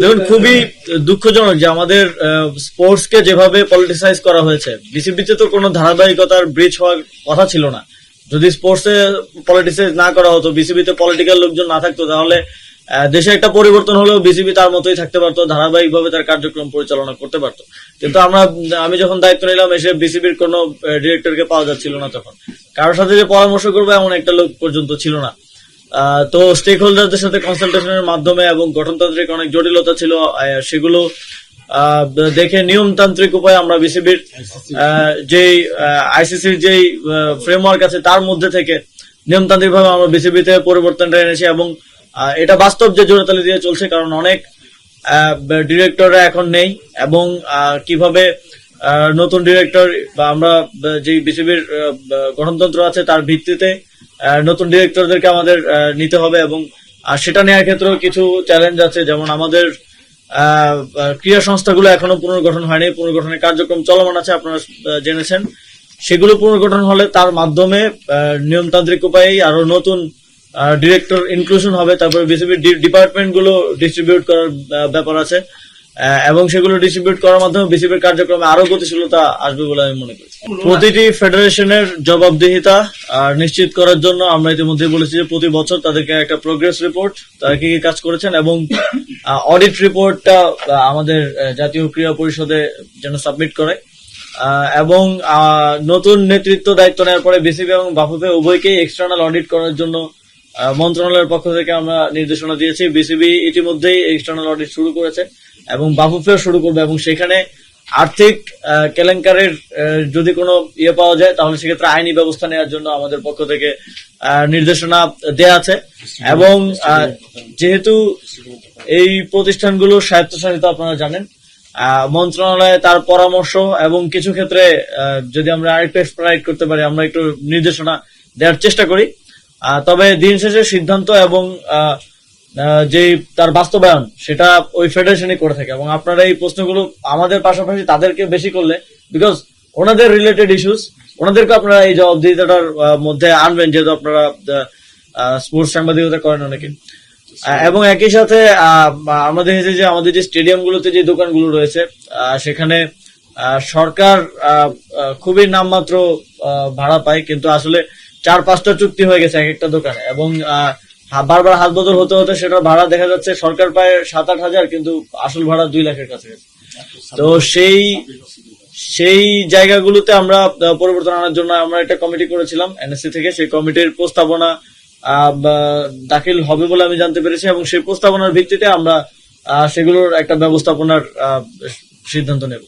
দেখুন, খুবই দুঃখজনক যে আমাদের স্পোর্টস কে যেভাবে পলিটিসাইজ করা হয়েছে বিসিবিতে তো কোনো ধারাবাহিকতার ব্রিজ হওয়ার কথা ছিল না। যদি স্পোর্টসে পলিটিসাইজ না করা হতো বিসিবিতে পলিটিক্যাল লোকজন না থাকতো, তাহলে দেশে একটা পরিবর্তন হলেও বিসিবি তার মতোই থাকতে পারতো, ধারাবাহিকভাবে তার কার্যক্রম পরিচালনা করতে পারতো। কিন্তু আমরা, আমি যখন দায়িত্ব নিলাম, এসে বিসিবির কোনো ডিরেক্টরকে পাওয়া যাচ্ছিল না তখন। কারোর সাথে যে পরামর্শ করবে, এমন একটা লোক পর্যন্ত ছিল না। তো স্টেক হোল্ডারদের সাথে কনসালটেশনের মাধ্যমে এবং গঠনতান্ত্রিক অনেক জটিলতা ছিল সেগুলো দেখে নিয়মতান্ত্রিক উপায়ে আমরা বিসিবির যেই আইসিসির যেই ফ্রেমওয়ার্ক আছে তার মধ্যে থেকে নিয়মতান্ত্রিক ভাবে আমরা বিসিবিতে পরিবর্তনটা এনেছি এবং এটা বাস্তব যে জোড়াতালি দিয়ে চলছে কারণ অনেক ডিরেক্টররা এখন নেই এবং কীভাবে নতুন ডিরেক্টর বা আমরা যে বিসিবির গঠনতন্ত্র আছে তার ভিত্তিতে নতুন ডিরেক্টরদেরকে আমাদের নিতে হবে এবং সেটা নেওয়ার ক্ষেত্রেও কিছু চ্যালেঞ্জ আছে, যেমন আমাদের ক্রীড়া সংস্থাগুলো এখনও পুনর্গঠন হয়নি, পুনর্গঠনের কার্যক্রম চলমান আছে, আপনারা জেনেছেন। সেগুলো পুনর্গঠন হলে তার মাধ্যমে নিয়মতান্ত্রিক উপায়েই আরও নতুন ডিরেক্টর ইনক্লুশন হবে, তারপরে বিসিবির ডিপার্টমেন্টগুলো ডিস্ট্রিবিউট করার ব্যাপার আছে। এবং সেগুলো ডিস্ট্রিবিউট করার মাধ্যমে বিসিবির কার্যক্রমে আরও গতিশীলতা আসবে বলে আমি মনে করি। প্রতিটি ফেডারেশনের জবাবদিহিতা আহ, নিশ্চিত করার জন্য আমরা ইতিমধ্যে বলেছি যে প্রতি বছর তাদেরকে একটা প্রোগ্রেস রিপোর্ট তারা কি কি কাজ করেছেন এবং অডিট রিপোর্টটা আমাদের জাতীয় ক্রীড়া পরিষদে যেন সাবমিট করে। এবং নতুন নেতৃত্ব দায়িত্ব নেওয়ার পরে বিসিবি এবং বাফুফে উভয়কেই এক্সটার্নাল অডিট করার জন্য মন্ত্রণালয়ের পক্ষ থেকে আমরা নির্দেশনা দিয়েছি। বিসিবি ইতিমধ্যেই এক্সটার্নাল অডিট শুরু করেছে। এবং বাফুফেও শুরু করবে এবং সেখানে আর্থিক কেলেঙ্কারের যদি কোনো ইয়ে পাওয়া যায় তাহলে সেক্ষেত্রে আইনি ব্যবস্থা নেওয়ার জন্য আমাদের পক্ষ থেকে নির্দেশনা দেয়া আছে। এবং যেহেতু এই প্রতিষ্ঠানগুলো স্বায়ত্তশাসিত আপনারা জানেন মন্ত্রণালয়ে তার পরামর্শ এবং কিছু ক্ষেত্রে যদি আমরা আরেকটু এক্সপ্রাইট করতে পারি আমরা একটু নির্দেশনা দেওয়ার চেষ্টা করি। তবে দিন শেষে সিদ্ধান্ত এবং আহ, যে তার বাস্তবায়ন, সেটা ওই ফেডারেশনই করে থাকে। এবং আপনারা এই প্রশ্নগুলো আমাদের পাশাপাশি তাদেরকে বেশি করলে বিকজ ওনাদের রিলেটেড ইস্যুস ওনাদেরকে আপনারা এই জবাবদিহিতাটার মধ্যে আনবেন, যেহেতু আপনারা স্পোর্টস সাংবাদিকতা করেন অনেকে। এবং একই সাথে আমরা দেখেছি যে আমাদের যে স্টেডিয়াম গুলোতে যে দোকানগুলো রয়েছে সেখানে সরকার খুবই নামমাত্র ভাড়া পায়, কিন্তু আসলে চার পাঁচটা চুক্তি হয়ে গেছে এক একটা দোকানে। এবং বারবার হাত বদল হতে হতে সেটা ভাড়া দেখা যাচ্ছে, সরকার পায় সাত আট হাজার, কিন্তু আসল ভাড়া দুই লাখের কাছে তো সেই সেই জায়গাগুলোতে আমরা পরিবর্তন আনার জন্য আমরা একটা কমিটি করেছিলাম এনএসসি থেকে। সেই কমিটির প্রস্তাবনা দাখিল হবে বলে আমি জানতে পেরেছি এবং সেই প্রস্তাবনার ভিত্তিতে আমরা সেগুলোর একটা ব্যবস্থাপনার সিদ্ধান্ত নেব।